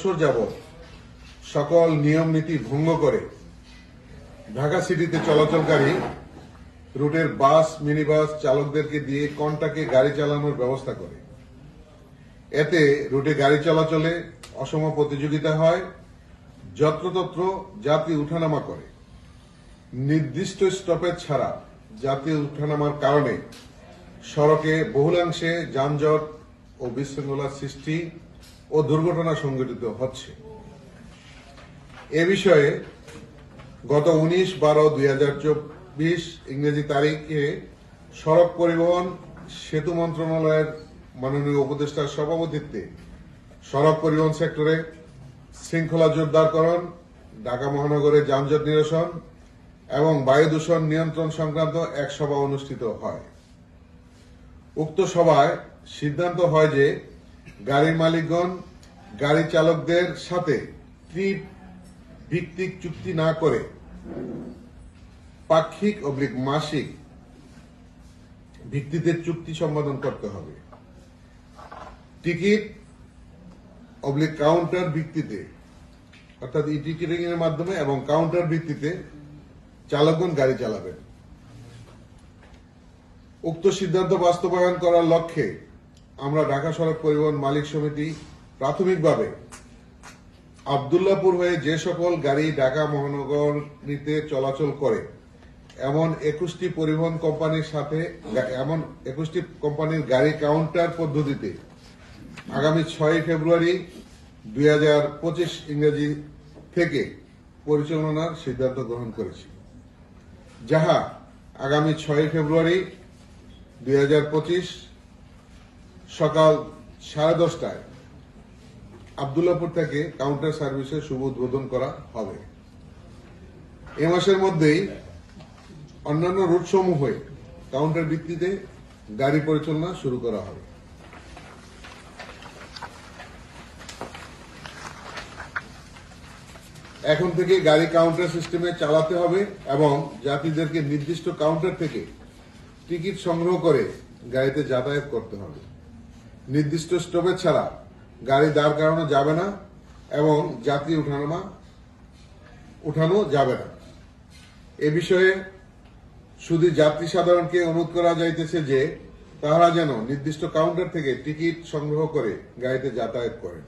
বৎসর যাবৎ সকল নিয়ম নীতি ভঙ্গ করে ঢাকা সিটিতে চলাচলকারী রুটের বাস, মিনিবাস চালকদেরকে দিয়ে কন্টাকে গাড়ি চালানোর ব্যবস্থা করে। এতে রুটে গাড়ি চলাচলে অসম প্রতিযোগিতা হয়, যত্রতত্র যাত্রী উঠানামা করে। নির্দিষ্ট স্টপেজ ছাড়া যাত্রী উঠানামার কারণে সড়কে বহুলাংশে যানজট ও বিশৃঙ্খলার সৃষ্টি ও দুর্ঘটনা সংঘটিত হচ্ছে। এ বিষয়ে গত উনিশ বারো দুই হাজার চব্বিশ ইংরেজি তারিখে সড়ক পরিবহন সেতু মন্ত্রণালয়ের মাননীয় উপদেষ্টার সভাপতিত্বে সড়ক পরিবহন সেক্টরে শৃঙ্খলা জোরদারকরণ, ঢাকা মহানগরে যানজট নিরসন এবং বায়ু দূষণ নিয়ন্ত্রণ সংক্রান্ত এক সভা অনুষ্ঠিত হয়। উক্ত সভায় সিদ্ধান্ত হয় যে গাড়ির মালিকগণ গাড়ি চালকদের সাথে ট্রিপ ভিত্তিক চুক্তি না করে পাক্ষিক অবলিক মাসিক ভিত্তিতে চুক্তি সম্পাদন করতে হবে। টিকিট অবলিক কাউন্টার ভিত্তিতে, অর্থাৎ ই টিকিটিং এর মাধ্যমে এবং কাউন্টার ভিত্তিতে চালকগণ গাড়ি চালাবেন। উক্ত সিদ্ধান্ত বাস্তবায়ন করার লক্ষ্যে আমরা ঢাকা সড়ক পরিবহন মালিক সমিতি প্রাথমিকভাবে আবদুল্লাপুর হয়ে যে সকল গাড়ি ঢাকা মহানগরীতে চলাচল করে, এমন একুশটি পরিবহন কোম্পানির সাথে এমন একুশটি কোম্পানির গাড়ি কাউন্টার পদ্ধতিতে আগামী ছয় ফেব্রুয়ারি দুই হাজার পঁচিশ ইংরেজি থেকে পরিচালনার সিদ্ধান্ত গ্রহণ করেছি। যাহা আগামী ছয় ফেব্রুয়ারি দুই হাজার পঁচিশ সকাল সাড়ে দশটায় আবদুল্লাপুর থেকে কাউন্টার সার্ভিসের শুভ উদ্বোধন করা হবে। এ মাসের মধ্যেই অন্যান্য রুটসমূহে কাউন্টার ভিত্তিতে গাড়ি পরিচালনা শুরু করা হবে। এখন থেকে গাড়ি কাউন্টার সিস্টেমে চালাতে হবে এবং যাত্রীদেরকে নির্দিষ্ট কাউন্টার থেকে টিকিট সংগ্রহ করে গাড়িতে যাতায়াত করতে হবে। নির্দিষ্ট স্টপেজ ছাড়া গাড়ি দাঁড় করানো যাবে না এবং যাত্রী উঠানামা উঠানো যাবে না। এ বিষয়ে শুধু যাত্রী সাধারণকে অনুরোধ করা যাইতেছে যে তাহারা যেন নির্দিষ্ট কাউন্টার থেকে টিকিট সংগ্রহ করে গাড়িতে যাতায়াত করেন।